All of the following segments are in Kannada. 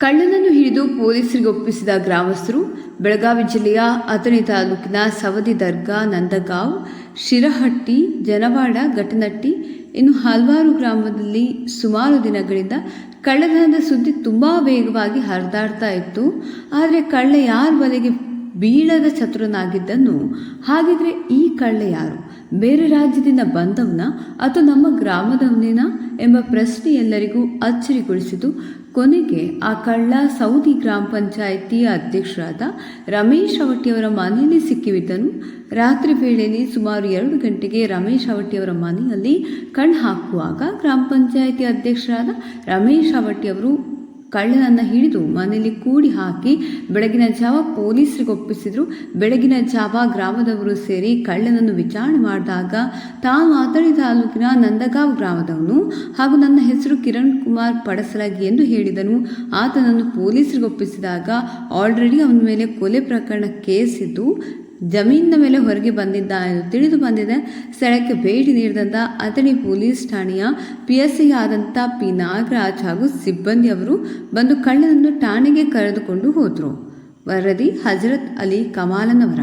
ಕಳ್ಳನನ್ನು ಹಿಡಿದು ಪೊಲೀಸರಿಗೆ ಒಪ್ಪಿಸಿದ ಗ್ರಾಮಸ್ಥರು, ಬೆಳಗಾವಿ ಜಿಲ್ಲೆಯ ಅಥಣಿ ತಾಲೂಕಿನ ಸವದಿ ದರ್ಗಾ, ನಂದಗಾಂವ್, ಶಿರಹಟ್ಟಿ, ಜನವಾಡ ಘಟನಟ್ಟಿ ಇನ್ನು ಹಲವಾರು ಗ್ರಾಮದಲ್ಲಿ ಸುಮಾರು ದಿನಗಳಿಂದ ಕಳ್ಳತನದ ಸುದ್ದಿ ತುಂಬ ವೇಗವಾಗಿ ಹರಿದಾಡ್ತಾ ಇತ್ತು. ಆದರೆ ಕಳ್ಳ ಯಾರ ಬಲೆಗೆ ಬೀಳದ ಚತುರನಾಗಿದ್ದನು ಹಾಗಿದ್ರೆ ಈ ಕಳ್ಳ ಯಾರು? ಬೇರೆ ರಾಜ್ಯದಿಂದ ಬಂದವನ ಅಥವಾ ನಮ್ಮ ಗ್ರಾಮದವನೇನ ಎಂಬ ಪ್ರಶ್ನೆ ಎಲ್ಲರಿಗೂ ಅಚ್ಚರಿಗೊಳಿಸಿತು ಕೊನೆಗೆ ಆ ಕಳ್ಳ ಸೌದಿ ಗ್ರಾಮ ಪಂಚಾಯಿತಿಯ ಅಧ್ಯಕ್ಷರಾದ ರಮೇಶ್ ಅವಟ್ಟಿಯವರ ಮನೆಯಲ್ಲಿ ಸಿಕ್ಕಿಬಿದ್ದನು. ರಾತ್ರಿ ವೇಳೆಯಲ್ಲಿ ಸುಮಾರು ಎರಡು ಗಂಟೆಗೆ ರಮೇಶ್ ಅವಟ್ಟಿಯವರ ಮನೆಯಲ್ಲಿ ಕಣ್ಣು ಹಾಕುವಾಗ ಗ್ರಾಮ ಪಂಚಾಯಿತಿ ಅಧ್ಯಕ್ಷರಾದ ರಮೇಶ್ ಅವಟ್ಟಿಯವರು ಕಳ್ಳನನ್ನು ಹಿಡಿದು ಮನೆಯಲ್ಲಿ ಕೂಡಿ ಹಾಕಿ ಬೆಳಗಿನ ಜಾವ ಪೊಲೀಸರಿಗೆ ಒಪ್ಪಿಸಿದ್ರು. ಬೆಳಗಿನ ಜಾವ ಗ್ರಾಮದವರು ಸೇರಿ ಕಳ್ಳನನ್ನು ವಿಚಾರಣೆ ಮಾಡಿದಾಗ ತಾನು ಆತಳಿ ತಾಲೂಕಿನ ನಂದಗಾವ್ ಗ್ರಾಮದವನು ಹಾಗೂ ನನ್ನ ಹೆಸರು ಕಿರಣ್ ಕುಮಾರ್ ಪಡಸಲಾಗಿ ಎಂದು ಹೇಳಿದನು. ಆತನನ್ನು ಪೊಲೀಸರಿಗೆ ಒಪ್ಪಿಸಿದಾಗ ಆಲ್ರೆಡಿ ಅವನ ಮೇಲೆ ಕೊಲೆ ಪ್ರಕರಣ ಕೇಸ್ ಇದ್ದು ಜಮೀನಿನ ಮೇಲೆ ಹೊರಗೆ ಬಂದಿದ್ದ ಎಂದು ತಿಳಿದು ಬಂದಿದೆ. ಸ್ಥಳಕ್ಕೆ ಭೇಟಿ ನೀಡಿದಂಥ ಅಥಣಿ ಪೊಲೀಸ್ ಠಾಣೆಯ ಪಿ ಎಸ್ ಸಿ ಆದಂಥ ಪಿ ನಾಗರಾಜ್ ಹಾಗೂ ಸಿಬ್ಬಂದಿಯವರು ಬಂದು ಕಳ್ಳನನ್ನು ಠಾಣೆಗೆ ಕರೆದುಕೊಂಡು ಹೋದರು. ವರದಿ ಹಜರತ್ ಅಲಿ ಕಮಾಲನವರ.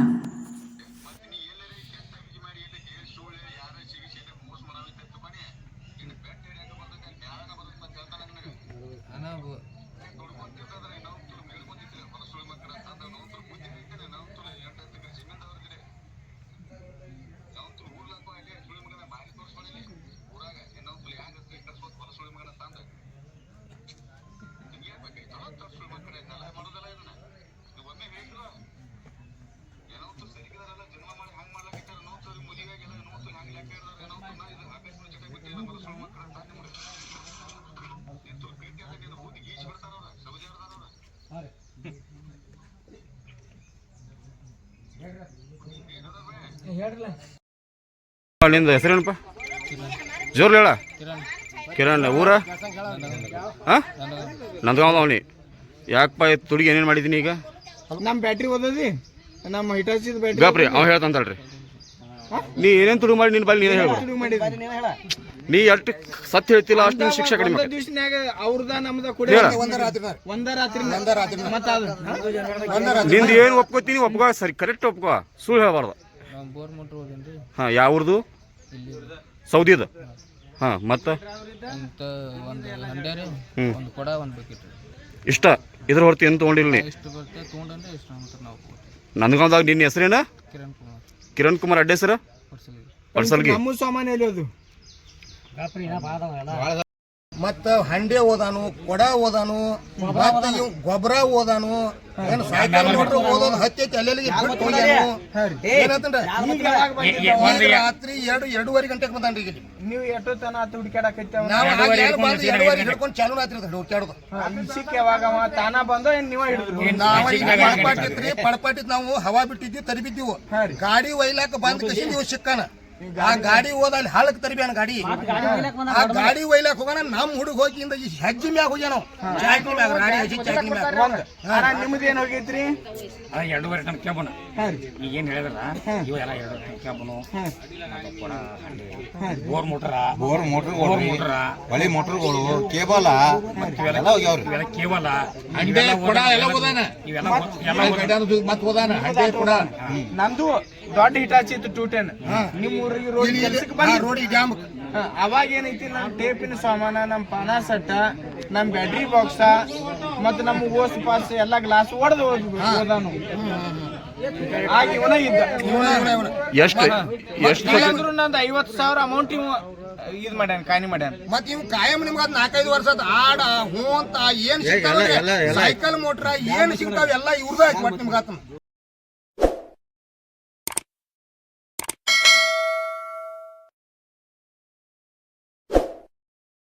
ನಿಂದ ಹೆಸರೇನಪ್ಪ? ಜೋರ್ ಹೇಳ. ಕಿರಣ್ ಊರ? ಹಾಂ? ನಂದಗಾಂವ್ ಅವನಿ ಯಾಕಪ್ಪ ತುಡಿಗೆ ಏನೇನು ಮಾಡಿದ್ದೀನಿ ಈಗ? ನಮ್ಮ ಬ್ಯಾಟ್ರಿ ಓದದಿ? ನಮ್ಮ ಹಿಟಾಚಿದ ಬ್ಯಾಟ್ರಿ ಅವ್ ಅವ ಹೇಳ್ತಂತಳ್ರಿ ನೀ ಏನೇನು ತುಡುಗು ಮಾಡಿ ನಿನ್ನ ಬಲ್ಲಿ ನೀನೇ ಮಾಡಿದ್ವಿ ನೀ ಎಷ್ಟು ಸತ್ಯ ಹೇಳ್ತಿಲ್ಲ ಅಷ್ಟು ಶಿಕ್ಷೆ ಕಡಿಮೆ ಆಕ್ಕೈತಿ. ದಿವ್ಸನ್ಯಾಗ ಅವ್ರದ ನಮ್ದ ಕೂಡ ಹೇಳ. ಒಂದ ರಾತ್ರಿ ಮತ್ತ ಅದು ನಿಂದು ಏನು ಒಪ್ಕೋತೀನಿ ಒಪ್ಕೋ ಸರಿ ಕರೆಕ್ಟ್ ಒಪ್ಕೋ. ಸುಳ್ಳು ಹೇಳಬಾರ್ದು. ನಾವು ಬೋರ್ ಮೋಟ್ರ್ ಹೋಗಿನ್ರಿ. ಹಾಂ ಯಾವ್ರದು? ಸೌದಿದು. ಹಾಂ ಮತ್ತು? ಅಂತ ಒಂದು ಹಂಡ್ಯಾರಿ ಹ್ಮ್. ಒಂದು ಕೊಡ ಒಂದು ಬಕೆಟ್. ಇಷ್ಟ? ಇದ್ರ ಹೊರತು ಏನು ತೊಗೊಂಡಿಲ್ಲ ನೀ? ಎಷ್ಟು ಬರುತ್ತೆ ತೊಗೊಂಡ್ರೆ ಎಷ್ಟು ಅಂತ ನಾವು ಕೊಡ್ತೀವಿ. ನಂದಗಾಂವ್ದಾಗ ನಿನ್ನ ಹೆಸರೇನ? ಕಿರಣ್ ಕುಮಾರ್. ಕಿರಣ್ ಕುಮಾರ್ ಅಡ್ಡ ಹೆಸರು? ಕೊಡ್ಸಲಿ ಪಡ್ಸಲ್ಗಿ ನಮ್ಮ ಸಾಮಾನು ಎಲ್ಲಿ ಅದು? ಮತ್ತ ಹಂಡೆ ಓದಾನು ಕೊಡ ಓದಾನು ಮತ್ತ ಇವ್ ಗೊಬ್ಬರ ಓದಾನು ಏನ್ ಓದೋದು ಹತ್ತೈತಿ ಅಲ್ಲೆಲ್ಲಿಗೆ ಬಿಟ್ಟು ಹೋಗ್ಯಾನು? ಏನಂತಂದ್ರ ಈಗ ರಾತ್ರಿ ಎರಡು ಎರಡೂವರೆ ಗಂಟೆಗೆ ಬಂದಾನ್ರಿ ಈಗ ಇಲ್ಲಿ. ನೀವು ಎಷ್ಟೋ ತನ ಆತು ಹುಡುಕ್ಯಾಡಕೈತಿ ನಾವು ಆಗ ಬಂದು ಎರಡೂವರೆ ಹಿಡ್ಕೊಂಡು ಚಾಲು ಆತ್ರಿ ಅದು ಹುಡ್ಕ್ಯಾಡೋದು ಸಿಕ್ಕ ಯಾವಾಗ ತಾನ ಬಂದ ಏನ್ ನೀವ ಹಿಡಿದ್ರು? ನಾವ ಈಗ ನಾವು ಹವಾ ಬಿಟ್ಟಿದ್ವಿ ತರಿಬಿದ್ದೀವಿ. ಗಾಡಿ ಒಯ್ಲಾಕ ಬಂದ್ ಕಸಿದೀವು ಸಿಕ್ಕಾನ ಆ ಗಾಡಿ ಹೋದ ಅಲ್ಲಿ ಹಳಕ್ ತರಿಬ್ಯಾನ ಗಾಡಿ ಆ ಗಾಡಿ ಒಯ್ಲಾಕ ಹೋಗೋಣ ನಮ್ ಹುಡುಗ ಹೋಗಿ ಇಂದ ಈ ಹೆಜ್ಜೆ ಮ್ಯಾಗ ಹೋಗ್ಯಾನ ಚಾಕಿ ಮ್ಯಾಗ ಗಾಡಿ ಹೆಜ್ಜೆ ಚಾಕಿ ಮ್ಯಾಗ. ನಿಮ್ದು ಏನ್ ಹೋಗೈತ್ರಿ? ಅದ ಎರಡೂವರೆ ಟನ್ ರೀ. ಈಗ ಏನ್ ಹೇಳಿದ್ರ ಇವು ಎಲ್ಲ ಎರಡು ಟನ್ ಕ್ಯಾಬನು ಕೊಡ bore motor. Bore motor bore motor. ಹೊಳಿ ಮೋಟರ್ಗಳು ಕೇಬಲ. ಎಲ್ಲ ಹೋಗ್ಯಾವ್ರಿ. ಇವೆಲ್ಲ ಕೇವಲ ಹಂಡೆ ಕೊಡ ಎಲ್ಲ ಹೋದಾನ. ಇವೆಲ್ಲ ಎಲ್ಲ ಮತ್ತೆ ಹೋದಾನ. ಹಂಡೆ ಕೊಡ. ನಂದು ದೊಡ್ಡ ಹಿಟಾಚಿ ಇತ್ತು ಟೂ ಟೆನ್ ನಿಮ್ ಊರಿಗೆ ರೋಡ್ ಕೆಲ್ಸಕ್ಕೆ ಬಂದ್ ಅವಾಗ ಏನೈತಿ ನಮ್ ಟೇಪಿನ ಸಾಮಾನ ನಮ್ ಪಾನ ಸಟ್ಟ ನಮ್ ಬ್ಯಾಟ್ರಿ ಬಾಕ್ಸ ಮತ್ತ ನಮ್ ಓಸ್ ಪಾಸ್ ಎಲ್ಲಾ ಗ್ಲಾಸ್ ಒಡೆದು ಹೋದಾನು. ಆಗ ಇವನ ಇದ್ದ. ಎಷ್ಟು ಎಷ್ಟು ಅಂದ್ರು ನಂದು ಐವತ್ತು ಸಾವಿರ ಅಮೌಂಟ್ ಇವ್ ಇದ್ ಮಾಡ್ಯಾನ ಕಾಣಿ ಮಾಡ್ಯಾನ. ಮತ್ ಇವ್ ಕಾಯಂ ನಿಮ್ಗ ಅದ್ ನಾಲ್ಕೈದು ವರ್ಷ ಆತ್ ಆಡ ಹೂ ಅಂತ ಏನ್ ಸಿಗ್ತಾವ ಸೈಕಲ್ ಮೋಟ್ರ ಏನ್ ಸಿಗ್ತಾವ? ಎಲ್ಲ ಇವ್ರದ ಆಯ್ತು ಮತ್ ನಿಮ್ಗ